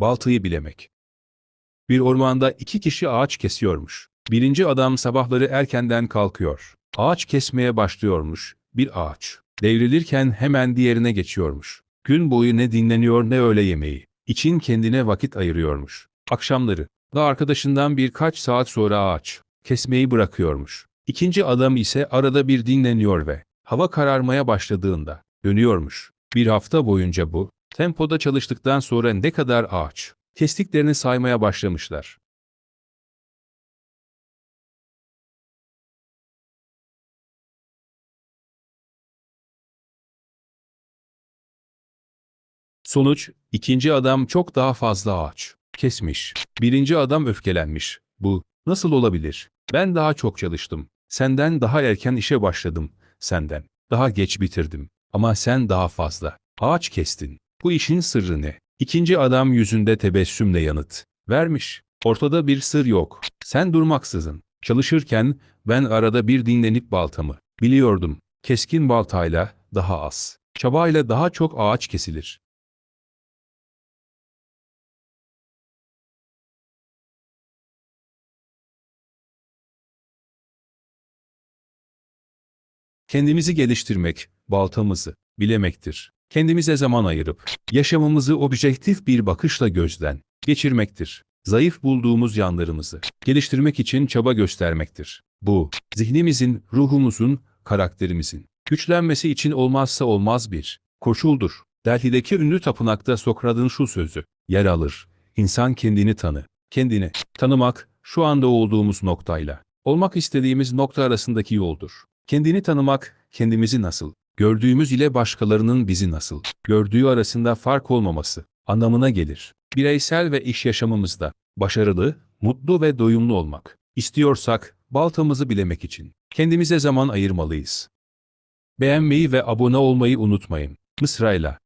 Baltayı bilemek. Bir ormanda iki kişi ağaç kesiyormuş. Birinci adam sabahları erkenden kalkıyor. Ağaç kesmeye başlıyormuş. Bir ağaç. Devrilirken hemen diğerine geçiyormuş. Gün boyu ne dinleniyor ne öğle yemeği. İçin kendine vakit ayırıyormuş. Akşamları da arkadaşından birkaç saat sonra ağaç kesmeyi bırakıyormuş. İkinci adam ise arada bir dinleniyor ve hava kararmaya başladığında dönüyormuş. Bir hafta boyunca bu tempoda çalıştıktan sonra ne kadar ağaç kestiklerini saymaya başlamışlar. Sonuç, ikinci adam çok daha fazla ağaç kesmiş. Birinci adam öfkelenmiş. Bu, nasıl olabilir? Ben daha çok çalıştım. Senden daha erken işe başladım. Senden daha geç bitirdim. Ama sen daha fazla ağaç kestin. Bu işin sırrı ne? İkinci adam yüzünde tebessümle yanıt vermiş. Ortada bir sır yok. Sen durmaksızın. Çalışırken ben arada bir dinlenip baltamı biliyordum. Keskin baltayla daha az. Çabayla daha çok ağaç kesilir. Kendimizi geliştirmek, baltamızı bilemektir. Kendimize zaman ayırıp, yaşamımızı objektif bir bakışla gözden geçirmektir. Zayıf bulduğumuz yanlarımızı geliştirmek için çaba göstermektir. Bu, zihnimizin, ruhumuzun, karakterimizin güçlenmesi için olmazsa olmaz bir koşuldur. Delhi'deki ünlü tapınakta Sokrat'ın şu sözü yer alır. İnsan kendini tanı. Kendini tanımak, şu anda olduğumuz noktayla, olmak istediğimiz nokta arasındaki yoldur. Kendini tanımak, kendimizi nasıl gördüğümüz ile başkalarının bizi nasıl gördüğü arasında fark olmaması anlamına gelir. Bireysel ve iş yaşamımızda başarılı, mutlu ve doyumlu olmak istiyorsak baltamızı bilemek için kendimize zaman ayırmalıyız. Beğenmeyi ve abone olmayı unutmayın. Mısrayla